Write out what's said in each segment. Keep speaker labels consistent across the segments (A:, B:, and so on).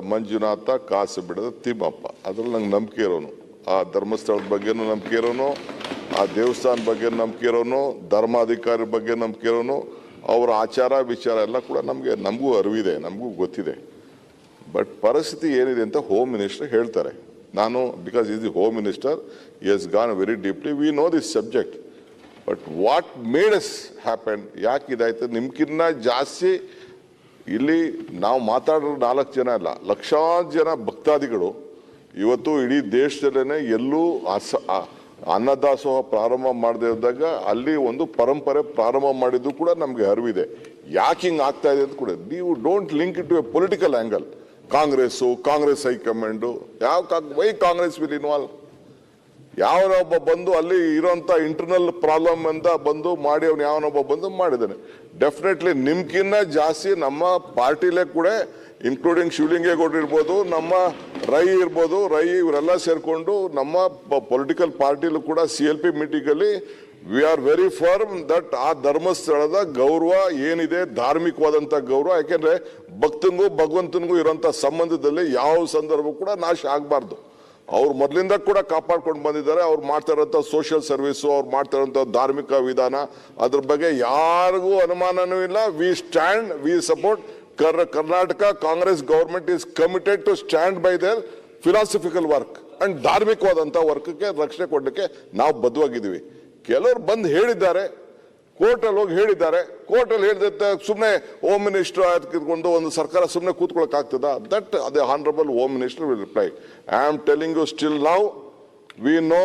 A: ಮಂಜುನಾಥ, ಕಾಸು ಬಿಡದ ತಿಮ್ಮಪ್ಪ. ಅದ್ರಲ್ಲಿ ನಂಗೆ ನಂಬಿಕೆ ಇರೋನು. ಆ ಧರ್ಮಸ್ಥಳದ ಬಗ್ಗೆನೂ ನಂಬಿಕೆ ಇರೋನು, ಆ ದೇವಸ್ಥಾನ ಬಗ್ಗೆ ನಂಬಿಕೆ ಇರೋನು ಧರ್ಮಾಧಿಕಾರಿ ಬಗ್ಗೆ ನಂಬಿಕೆ ಇರೋನು, ಅವರ ಆಚಾರ, ವಿಚಾರ ಎಲ್ಲ ಕೂಡ ನಮಗೆ, ನಮಗೂ ಅರಿವಿದೆ, ನಮಗೂ ಗೊತ್ತಿದೆ. ಬಟ್ ಪರಿಸ್ಥಿತಿ ಏನಿದೆ ಅಂತ ಹೋಮ್ ಮಿನಿಸ್ಟರ್ ಹೇಳ್ತಾರೆ. ನಾನು because is the home minister has gone very deeply we know this subject but what made us happen ಯಾಕೆ ಇದಾಯ್ತು ನಿಮ್ಗಿನ್ನ ಜಾಸ್ತಿ ಇಲ್ಲಿ ನಾವು ಮಾತಾಡೋ ನಾಲ್ಕು ಜನ ಅಲ್ಲ, ಲಕ್ಷಾಂತರ ಜನ ಭಕ್ತಾದಿಗಳು ಇವತ್ತು ಇಡೀ ದೇಶದಲ್ಲೇ ಎಲ್ಲೂ ಅಸ ಅನ್ನದಾಸೋಹ ಪ್ರಾರಂಭ ಮಾಡದೇ ಇದ್ದಾಗ ಅಲ್ಲಿ ಒಂದು ಪರಂಪರೆ ಪ್ರಾರಂಭ ಮಾಡಿದ್ದು ಕೂಡ ನಮಗೆ ಅರಿವಿದೆ. ಯಾಕೆ ಹಿಂಗೆ ಆಗ್ತಾ ಇದೆ ಅಂತ ಕೂಡ ನೀವು don't link it to a political angle Congress, Congress high command, ಯಾವ ವೈ ಕಾಂಗ್ರೆಸ್ ವಿಲ್ ಇನ್ವಾಲ್ವ್ ಯಾವನೊಬ್ಬ ಬಂದು ಅಲ್ಲಿ ಇರೋಂಥ ಇಂಟರ್ನಲ್ ಪ್ರಾಬ್ಲಮ್ ಅಂತ ಬಂದು ಮಾಡಿ ಅವ್ನು ಯಾವನೊಬ್ಬ ಬಂದು ಮಾಡಿದ್ದಾನೆ. ಡೆಫಿನೆಟ್ಲಿ ನಿಮ್ಗಿನ್ನ ಜಾಸ್ತಿ ನಮ್ಮ ಪಾರ್ಟಿಲೇ ಕೂಡ ಇನ್ಕ್ಲೂಡಿಂಗ್ ಶಿವಲಿಂಗೇಗೌಡರು ಇರ್ಬೋದು, ನಮ್ಮ ರೈ ಇರ್ಬೋದು, ರೈ ಇವರೆಲ್ಲ ಸೇರಿಕೊಂಡು ನಮ್ಮ ಪೊಲಿಟಿಕಲ್ ಪಾರ್ಟಿಲೂ ಕೂಡ C L P ಮೀಟಿಂಗಲ್ಲಿ we are very firm that ಆ ಧರ್ಮಸ್ಥಳದ ಗೌರವ ಏನಿದೆ, ಧಾರ್ಮಿಕವಾದಂಥ ಗೌರವ, ಯಾಕೆಂದರೆ ಭಕ್ತನಿಗೂ ಭಗವಂತನಿಗೂ ಇರೋಂಥ ಸಂಬಂಧದಲ್ಲಿ ಯಾವ ಸಂದರ್ಭ ಕೂಡ ನಾಶ ಆಗಬಾರ್ದು. ಅವ್ರು ಮೊದಲಿಂದ ಕೂಡ ಕಾಪಾಡ್ಕೊಂಡು ಬಂದಿದ್ದಾರೆ. ಅವ್ರು ಮಾಡ್ತಾ ಇರೋಂಥ ಸೋಷಿಯಲ್ ಸರ್ವಿಸು ಅವ್ರು ಮಾಡ್ತಾ ಇರೋಂಥ ಧಾರ್ಮಿಕ ವಿಧಾನ, ಅದ್ರ ಬಗ್ಗೆ ಯಾರಿಗೂ ಅನುಮಾನನೂ ಇಲ್ಲ. ವಿ ಸ್ಟ್ಯಾಂಡ್ ವಿ ಸಪೋರ್ಟ್ ಕರ್ Karnataka Congress government is committed to stand by their philosophical work and ಧಾರ್ಮಿಕವಾದಂಥ ವರ್ಕ್ಗೆ ರಕ್ಷಣೆ ಕೊಡಲಿಕ್ಕೆ ನಾವು ಬದ್ಧವಾಗಿದ್ದೀವಿ. ಕೆಲವರು ಬಂದು ಹೇಳಿದ್ದಾರೆ ಕೋರ್ಟಲ್ಲಿ ಹೋಗಿ ಹೇಳಿದ್ದಾರೆ. ಕೋರ್ಟಲ್ಲಿ ಹೇಳಿದ ಸುಮ್ಮನೆ ಹೋಮ್ ಮಿನಿಸ್ಟರ್ ಆಯ್ತುಕೊಂಡು ಒಂದು ಸರ್ಕಾರ ಸುಮ್ಮನೆ ಕೂತ್ಕೊಳ್ಳೋಕ್ಕಾಗ್ತದ ಆಗ್ತದ ದಟ್ ಅದೇ honourable home minister will reply I am telling you still now we know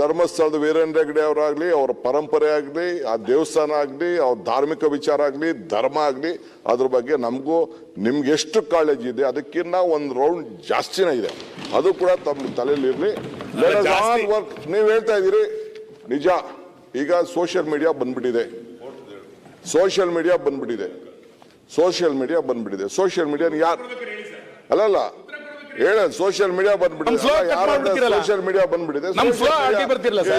A: ಧರ್ಮಸ್ಥಳದ ವೀರೇಂದ್ರ ಹೆಗ್ಡೆ ಅವರಾಗಲಿ ಅವರ ಪರಂಪರೆ ಆಗಲಿ ಆ ದೇವಸ್ಥಾನ ಆಗಲಿ ಅವ್ರ ಧಾರ್ಮಿಕ ವಿಚಾರ ಆಗಲಿ ಧರ್ಮ ಆಗಲಿ ಅದ್ರ ಬಗ್ಗೆ ನಮಗೂ ನಿಮ್ಗೆ ಎಷ್ಟು ಕಾಳಜಿ ಇದೆ ಅದಕ್ಕಿಂತ ಒಂದು ರೌಂಡ್ ಜಾಸ್ತಿನೇ ಇದೆ. ಅದು ಕೂಡ ತಮ್ಮ ತಲೆಯಲ್ಲಿ ಇರಲಿ.
B: ಜಾಸ್ತಿ.
A: ವರ್ಕ್ ನೀವು ಹೇಳ್ತಾ ಇದ್ದೀರಿ ನಿಜ. ಈಗ ಸೋಷಿಯಲ್ ಮೀಡಿಯಾ ಬಂದ್ಬಿಟ್ಟಿದೆ. ಸೋಷಿಯಲ್ ಮೀಡಿಯಾ ಬಂದ್ಬಿಟ್ಟಿದೆ. ಸೋಷಿಯಲ್ ಮೀಡಿಯಾ ಬಂದ್ಬಿಟ್ಟಿದೆ. ಸೋಷಿಯಲ್ ಮೀಡಿಯಾ ಯಾರು ಅಲ್ಲಲ್ಲ ಹೇಳ ಸೋಷಿಯಲ್ ಮೀಡಿಯಾ ಬಂದ್ಬಿಟ್ಟಿದೆ. ಸೋಷಿಯಲ್ ಮೀಡಿಯಾ ಬಂದ್ಬಿಟ್ಟಿದೆ.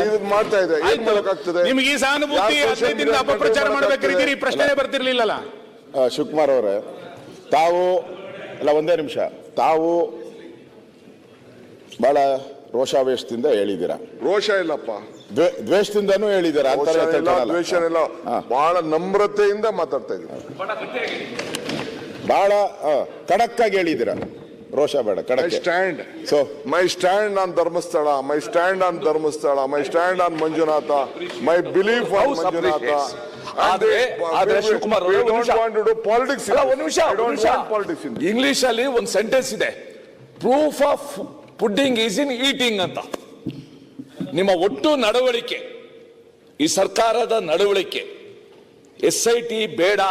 A: ಇದು ಮಾಡ್ತಾ ಇದೆ. ಏನ್. ಮಾಡಕ್ಕಾಗ್ತದೆ?
B: ನಿಮ್ಗೆ ಈ ಸಹಾನುಭೂತಿ ಹದಿನೈದಿಂದ ಅಪಪ್ರಚಾರ ಮಾಡ್ಬೇಕಿದ್ದೀರಿ? ಪ್ರಶ್ನೆ ಬರ್ತಿರ್ಲಿಲ್ಲಲ್ಲ.
C: ಶಿವಕುಮಾರ್ ಅವರೇ ತಾವು ಅಲ್ಲ ಒಂದೇ ನಿಮಿಷ. ತಾವು ಬಹಳ ರೋಷಾವೇಶದಿಂದ ಹೇಳಿದ್ದೀರಾ?
A: ರೋಷ ಇಲ್ಲಪ್ಪ.
C: ದ್ವೇಷದಿಂದನೂ ಹೇಳಿದ್ದಾರೆ
A: ಇಲ್ಲ ದ್ವೇಷ ಇಲ್ಲ.
C: ಹಾ.
A: ಬಹಳ ನಮ್ರತೆಯಿಂದ ಮಾತಾಡ್ತಾ ಇದ್ದೀನಿ
C: ಬಹಳ ಆ, ಖಡಕ್ಕಾಗಿ ಹೇಳಿದ್ದೀರಾ. ರೋಷ ಬೇಡ ಖಡಕ್
A: stand.
C: So
A: my stand on Dharmasthala my stand on Dharmasthala my stand on Manjunatha my belief on
D: House
A: Manjunatha.
D: appreciates. ಆದ್ರೆ- ಆದ್ರೆ ಶಿವಕುಮಾರ್ ಅವರೇ, ಒಂದ್ ನಿಮಿಷ.
A: ಪಾಲಿಟಿಕ್ಸ್
D: ಅಲ್ಲ, ಒಂದ್ ನಿಮಿಷ ಒಂದ್ ನಿಮಿಷ.
A: ಪಾಲಿಟಿಕ್ಸ್ ಇನ್
D: ಇಂಗ್ಲಿಷ್ ಅಲ್ಲಿ ಒಂದು ಸೆಂಟೆನ್ಸ್ ಇದೆ. Proof of pudding is in eating ಅಂತ. ನಿಮ್ಮ ಒಟ್ಟು ನಡವಳಿಕೆ, ಈ ಸರ್ಕಾರದ ನಡವಳಿಕೆ ಎಸ್ ಐ ಟಿ ಬೇಡ,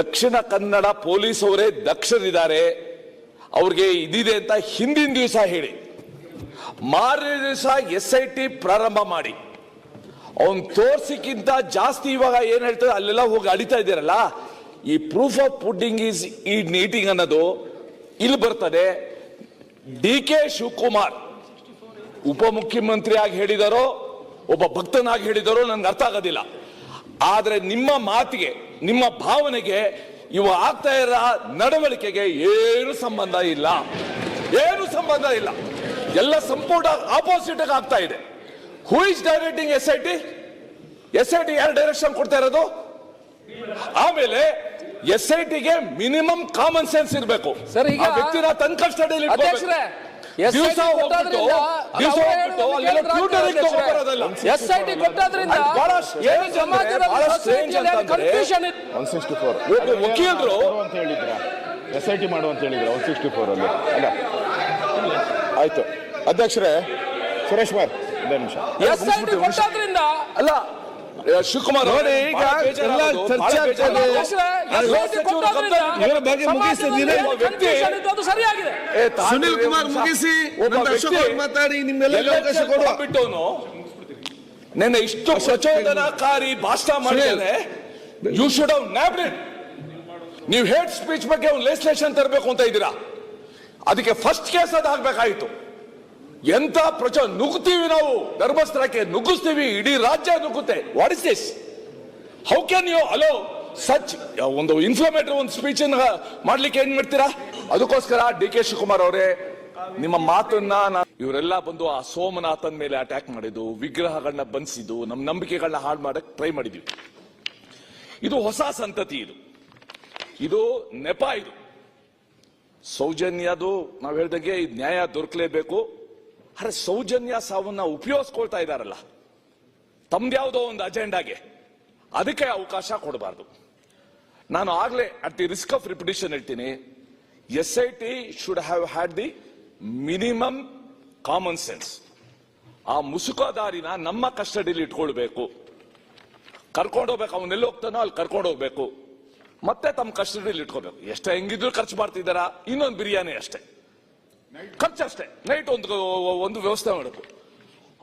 D: ದಕ್ಷಿಣ ಕನ್ನಡ ಪೊಲೀಸ್ ಅವರೇ ದಕ್ಷರಿದ್ದಾರೆ, ಅವ್ರಿಗೆ ಇದಿದೆ ಅಂತ ಹಿಂದಿನ ದಿವಸ ಹೇಳಿ. ಮಾರನೇ ದಿವಸ ಎಸ್ ಐ ಟಿ ಪ್ರಾರಂಭ ಮಾಡಿ. ಅವನ್ ತೋರ್ಸಿಕ್ಕಿಂತ ಜಾಸ್ತಿ ಇವಾಗ ಏನ್ ಹೇಳ್ತಾರೆ ಅಲ್ಲೆಲ್ಲ ಹೋಗಿ ಅಡಿತಾ ಇದ್ದೀರಲ್ಲ, ಈ ಪ್ರೂಫ್ ಆಫ್ ಪುಡ್ಡಿಂಗ್ ಈಸ್ ಈ ನೀಟಿಂಗ್ ಅನ್ನೋದು ಇಲ್ಲಿ ಬರ್ತದೆ. D K Shivakumar. ಉಪಮುಖ್ಯಮಂತ್ರಿ ಆಗಿ ಹೇಳಿದಾರೋ ಒಬ್ಬ ಭಕ್ತನಾಗಿ ಹೇಳಿದಾರೋ ನನಗೆ ಅರ್ಥ ಆಗೋದಿಲ್ಲ. ಆದರೆ ನಿಮ್ಮ ಮಾತಿಗೆ ನಿಮ್ಮ ಭಾವನೆಗೆ ಇವು ಆಗ್ತಾ ಇರೋ ನಡವಳಿಕೆಗೆ ಏನು ಸಂಬಂಧ ಇಲ್ಲ. ಏನು ಸಂಬಂಧ ಇಲ್ಲ. ಎಲ್ಲ ಸಂಪೂರ್ಣ ಆಪೋಸಿಟ್ ಆಗ್ತಾ ಇದೆ. Who is directing S I T S I T ಯಾರು ಡೈರೆಕ್ಷನ್ ಕೊಡ್ತಾ ಇರೋದು? ಆಮೇಲೆ ಎಸ್ ಐ ಟಿಗೆ ಮಿನಿಮಮ್ ಕಾಮನ್ ಸೆನ್ಸ್ ಇರಬೇಕು.
E: ಸರ್, ಈಗ
D: ವ್ಯಕ್ತಿನ ತನ್ನ ಕಸ್ಟಡಿಯಲ್ಲಿ
E: ಅಧ್ಯಕ್ಷರೇ SIT
D: ದಿವಸ ಹೋಗ್ಬಿಟ್ಟು ದಿವಸ ಅಲ್ಲೆಲ್ಲ
E: ಕೊಟ್ಟೋದ್ರಿಂದ ಸಮಾಜದಲ್ಲಿ
D: ಬಹಳ
E: society
D: strange
E: ಅಲ್ಲಿ
D: ಅಂತಂದ್ರೆ,
E: confusion ಇದೆ.
C: ಒನ್ ಸಿಕ್ಸ್ಟಿ ಫೋರ್
D: ಒಬ್ಬ ವಕೀಲರು
C: ಅಂತ ಹೇಳಿದ್ರ? ಎಸ್ ಐ ಟಿ ಮಾಡು ಅಂತ ಹೇಳಿದ್ರ ಒನ್ ಸಿಕ್ಸ್ಟಿ ಫೋರ್ ಅಲ್ಲಿ? ಅಲ್ಲ ಆಯ್ತು. ಅಧ್ಯಕ್ಷರೇ ಸುರೇಶ್ ಕುಮಾರ್ ಒಂದೇ ನಿಮಿಷ.
E: ಟಿ ಕೊಟ್ಟೋದ್ರಿಂದ
D: ಅಲ್ಲ ಆ, ಶಿವಕುಮಾರ್
F: ನೋಡಿ, ಈಗ ಎಲ್ಲ ಚರ್ಚೆ ಇವರ ಬಗ್ಗೆ ಮುಗಿಸಿದ್ದೀರಿ?
E: ಸರಿಯಾಗಿದೆ.
F: ಸುನಿಲ್ ಕುಮಾರ್ ಮುಗಿಸಿ
D: ಒಬ್ಬ
F: ಅಶೋಕ್ ಮಾತಾಡಿ ನಿಮ್ಮೆಲ್ಲ ಅವಕಾಶ ಕೊಡುವ.
D: ಕೊಟ್ಬಿಟ್ಟವ್ನು ನೆನ್ನೆ ಇಷ್ಟು ಪ್ರಚೋದನಕಾರಿ ಭಾಷಣ ಮಾಡಿದ್ದಾನೆ. You should have nabbed it ನೀವು ಹೇಟ್ ಸ್ಪೀಚ್ ಬಗ್ಗೆ ಒಂದು ಲೆಜಿಸ್ಲೇಷನ್ ತರಬೇಕು ಅಂತ ಇದ್ದೀರಾ? ಅದಕ್ಕೆ ಫಸ್ಟ್ ಕೇಸ್ ಅದು ಹಾಕ್ಬೇಕಾಯ್ತು ಎಂತ ಪ್ರಜಾ ನುಗ್ತೀವಿ ನಾವು? ಧರ್ಮಸ್ಥಳಕ್ಕೆ ನುಗ್ಗಿಸ್ತೀವಿ? ಇಡೀ ರಾಜ್ಯ ನುಗ್ಗುತ್ತೆ. What is this how can you allow such ಒಂದು ಇನ್ಫ್ಲಮೇಟರಿ ಒಂದು ಸ್ಪೀಚ್ ಮಾಡ್ಲಿಕ್ಕೆ ಏನ್ ಮಾಡ್ತೀರಾ? ಅದಕ್ಕೋಸ್ಕರ ಡಿ ಕೆ ಶಿವಕುಮಾರ್ ಅವರೇ, ನಿಮ್ಮ ಮಾತನ್ನ ಇವರೆಲ್ಲ ಬಂದು ಆ ಸೋಮನಾಥನ್ ಮೇಲೆ ಅಟ್ಯಾಕ್ ಮಾಡಿದ್ದು, ವಿಗ್ರಹಗಳನ್ನ ಬಂಧಿಸಿದ್ದು ನಮ್ಮ ನಂಬಿಕೆಗಳನ್ನ ಹಾಳು ಮಾಡಕ್ ಟ್ರೈ ಮಾಡಿದ್ವಿ. ಇದು ಹೊಸ ಸಂತತಿ ಇದು. ಇದು ನೆಪ ಇದು. ಸೌಜನ್ಯದು, ನಾವು ಹೇಳ್ದಂಗೆ ನ್ಯಾಯ ದೊರಕಲೇಬೇಕು. ಅರೆ ಸೌಜನ್ಯ ಸಾವನ್ನ ಉಪಯೋಗಿಸ್ಕೊಳ್ತಾ ಇದಾರಲ್ಲ. ತಮ್ದ್ಯಾವುದೋ ಒಂದು ಅಜೆಂಡಾಗೆ. ಅದಕ್ಕೆ ಅವಕಾಶ ಕೊಡಬಾರ್ದು. ನಾನು ಆಗ್ಲೇ at the risk of repetition ಹೇಳ್ತೀನಿ. S I T should have had the minimum common sense ಆ ಮುಸುಕದಾರಿನ ನಮ್ಮ ಕಸ್ಟಡಿಲಿ ಇಟ್ಕೊಳ್ಬೇಕು. ಕರ್ಕೊಂಡು ಹೋಗ್ಬೇಕು ಅವನ್ನೆಲ್ಲಿ ಹೋಗ್ತಾನೋ ಅಲ್ಲಿ ಕರ್ಕೊಂಡು ಹೋಗ್ಬೇಕು. ಮತ್ತೆ ತಮ್ಮ ಕಸ್ಟಡಿಲಿ ಇಟ್ಕೋಬೇಕು ಎಷ್ಟೇ ಹೆಂಗಿದ್ರು ಖರ್ಚು ಮಾಡ್ತಿದ್ದಾರಾ? ಇನ್ನೊಂದು ಬಿರಿಯಾನಿ ಅಷ್ಟೇ. ಖರ್ಚು ಅಷ್ಟೇ. ನೈಟ್ ಒಂದು ಒಂದು ವ್ಯವಸ್ಥೆ ಮಾಡೋದು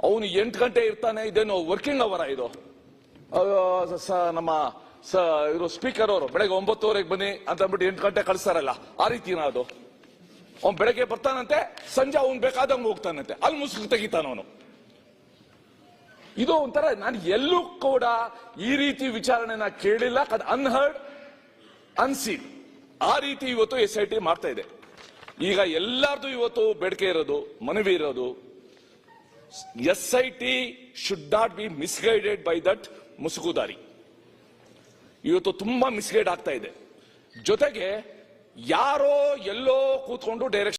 D: ಅವನು ಎಂಟು ಗಂಟೆ ಇರ್ತಾನೆ, ಇದೇನು ವರ್ಕಿಂಗ್ ಅವರ ಇದು? ನಮ್ಮ, ಸ, ಇವರು ಸ್ಪೀಕರ್ ಅವರು, ಬೆಳಗ್ಗೆ ಒಂಬತ್ತುವರೆಗೆ ಬನ್ನಿ ಅಂತ ಅಂದ್ಬಿಟ್ಟು ಎಂಟು ಗಂಟೆ ಕಳಿಸ್ತಾರಲ್ಲ, ಆ ರೀತಿನ ಅದು ಅವ್ನು ಬೆಳಗ್ಗೆ ಬರ್ತಾನಂತೆ, ಸಂಜೆ ಅವ್ನು ಬೇಕಾದಂಗೆ ಹೋಗ್ತಾನಂತೆ. ಅಲ್ಲಿ ಮುಸುಕು ತೆಗಿತಾನ ಅವನು. ಇದು ಒಂಥರ, ನಾನು ಎಲ್ಲೂ ಕೂಡ ಈ ರೀತಿ ವಿಚಾರಣೆನ ಕೇಳಿಲ್ಲ ಅನ್ಹರ್ಡ್ ಅನ್ಸೀನ್ ಆ ರೀತಿ ಇವತ್ತು ಎಸ್ ಐ ಟಿ ಮಾಡ್ತಾ ಇದೆ. ಈಗ ಎಲ್ಲಾರ್ದು ಇವತ್ತು ಬೇಡಿಕೆ ಇರೋದು, ಮನವಿ ಇರೋದು S I T should not be misguided by that ಮುಸುಕುದಾರಿ ಇವತ್ತು ತುಂಬಾ ಮಿಸ್ಗೈಡ್ ಆಗ್ತಾ ಇದೆ. ಜೊತೆಗೆ ಯಾರೋ ಎಲ್ಲೋ ಕೂತ್ಕೊಂಡು ಡೈರೆಕ್ಷನ್